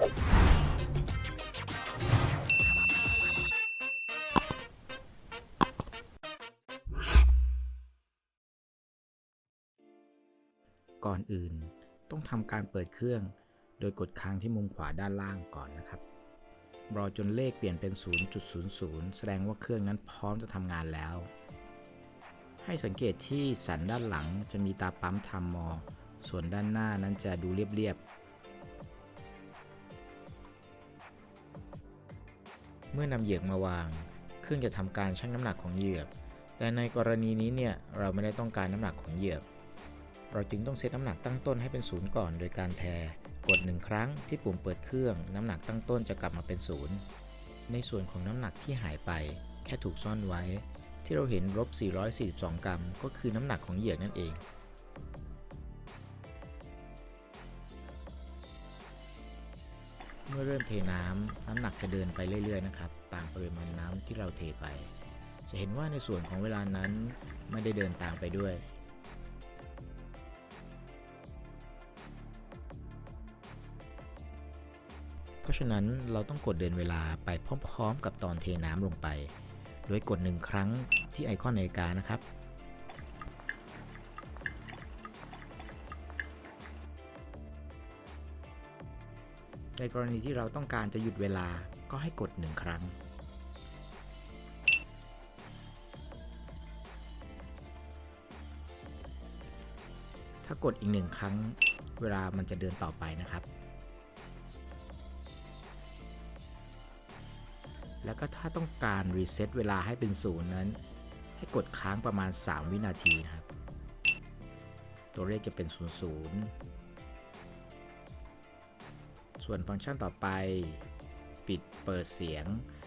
ก่อนอื่นต้องทำการเปิดเครื่อง โดยกดค้างที่มุมขวาด้านล่างก่อนนะครับ รอจนเลขเปลี่ยนเป็น 0.00 แสดงว่าเครื่องนั้นพร้อมจะทำงานแล้ว ให้สังเกตที่สันด้านหลังจะมีตาปั๊มทำมอ ส่วนด้านหน้านั้นจะดูเรียบๆ มื่อนำเหยือกมาวาง เครื่องจะทำการชั่งน้ำหนักของเหยือก แต่ในกรณีนี้เนี่ยเราไม่ได้ต้องการน้ำหนักของเหยือก เราจึงต้องเซตน้ำหนักตั้งต้นให้เป็นศูนย์ก่อนโดยการแทกดหนึ่งครั้งที่ปุ่มเปิดเครื่อง น้ำหนักตั้งต้นจะกลับมาเป็นศูนย์ในส่วนของน้ำหนักที่หายไป แค่ถูกซ่อนไว้ ที่เราเห็นลบ442 กรัม ก็คือน้ำหนักของเหยือกนั่นเอง เมื่อเริ่มเทน้ำน้ำหนักจะเดินไปเรื่อยๆนะครับตามปริมาณน้ำที่เราเทไป จะเห็นว่าในส่วนของเวลานั้นไม่ได้เดินตามไปด้วยเพราะฉะนั้นเราต้องกดเดินเวลาไปพร้อม ๆ กับตอนเทน้ำลงไป โดยกดหนึ่งครั้งที่ไอคอนนาฬิกานะครับ ในกรณีที่เราต้องการจะหยุดเวลาก็ให้กดหนึ่งครั้ง ถ้ากดอีกหนึ่งครั้ง เวลามันจะเดินต่อไปนะครับ แล้วก็ถ้าต้องการรีเซ็ตเวลาให้เป็นศูนย์นั้น ให้กดค้างประมาณ 3 วินาทีนะครับ ตัวเลขจะเป็น 00 ส่วนฟังก์ชันต่อไป ปิดเปิดเสียง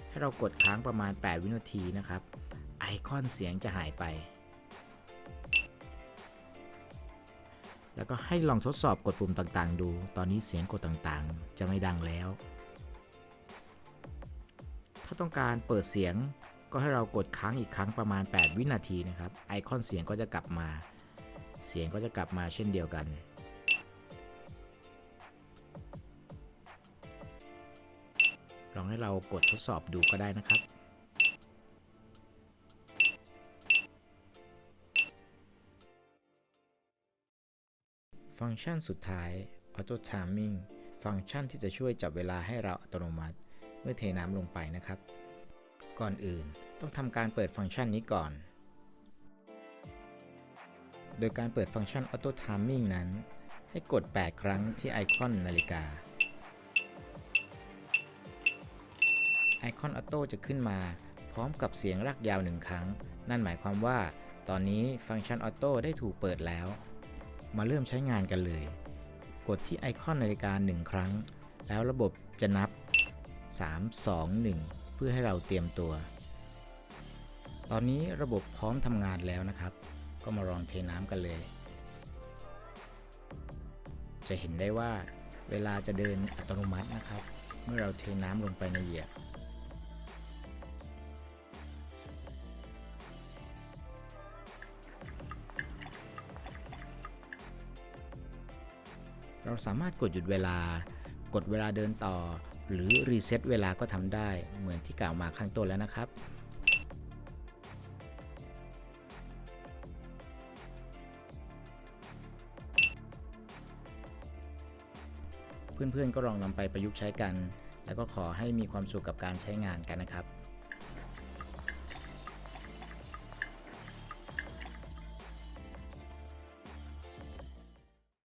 ให้เรากดค้างประมาณ 8 วินาทีนะครับ ไอคอนเสียงจะหายไป แล้วก็ให้ลองทดสอบกดปุ่มต่างๆ ดู ตอนนี้เสียงกดต่างๆ จะไม่ดังแล้ว ถ้าต้องการเปิดเสียงก็ให้เรากดค้างอีกครั้งประมาณ 8 วินาทีนะครับ ไอคอนเสียงก็จะกลับมา เสียงก็จะกลับมาเช่นเดียวกัน ลองให้เรากดทดสอบดูก็ได้นะครับ ฟังก์ชันสุดท้าย Auto Timing ฟังก์ชันที่จะช่วยจับเวลาให้เราอัตโนมัติ เมื่อเทน้ำลงไปนะครับ ก่อนอื่นต้องทำการเปิดฟังก์ชันนี้ก่อน โดยการเปิดฟังก์ชัน Auto Timing นั้น ให้กด 8 ครั้งที่ไอคอนนาฬิกา ไอคอนออโต้จะขึ้นมา พร้อมกับเสียงรากยาวหนึ่งครั้ง นั่นหมายความว่า ตอนนี้ฟังก์ชันออโต้ได้ถูกเปิดแล้ว มาเริ่มใช้งานกันเลย กดที่ไอคอนนาฬิกา1ครั้ง แล้วระบบจะนับ 3 2 1 เพื่อให้เราเตรียมตัว ตอนนี้ระบบพร้อมทำงานแล้วนะครับ ก็มาลองเทน้ำกันเลย จะเห็นได้ว่าเวลาจะเดินอัตโนมัตินะครับ เมื่อเราเทน้ำลงไปในเหยือก เราสามารถกดหยุดเวลา กดเวลาเดินต่อ หรือรีเซ็ตเวลาก็ทำได้เหมือนที่กล่าวมาข้างต้นแล้วนะครับเพื่อนๆ ก็ลองนำไปประยุกต์ใช้กัน แล้วก็ขอให้มีความสุขกับการใช้งานกันนะครับ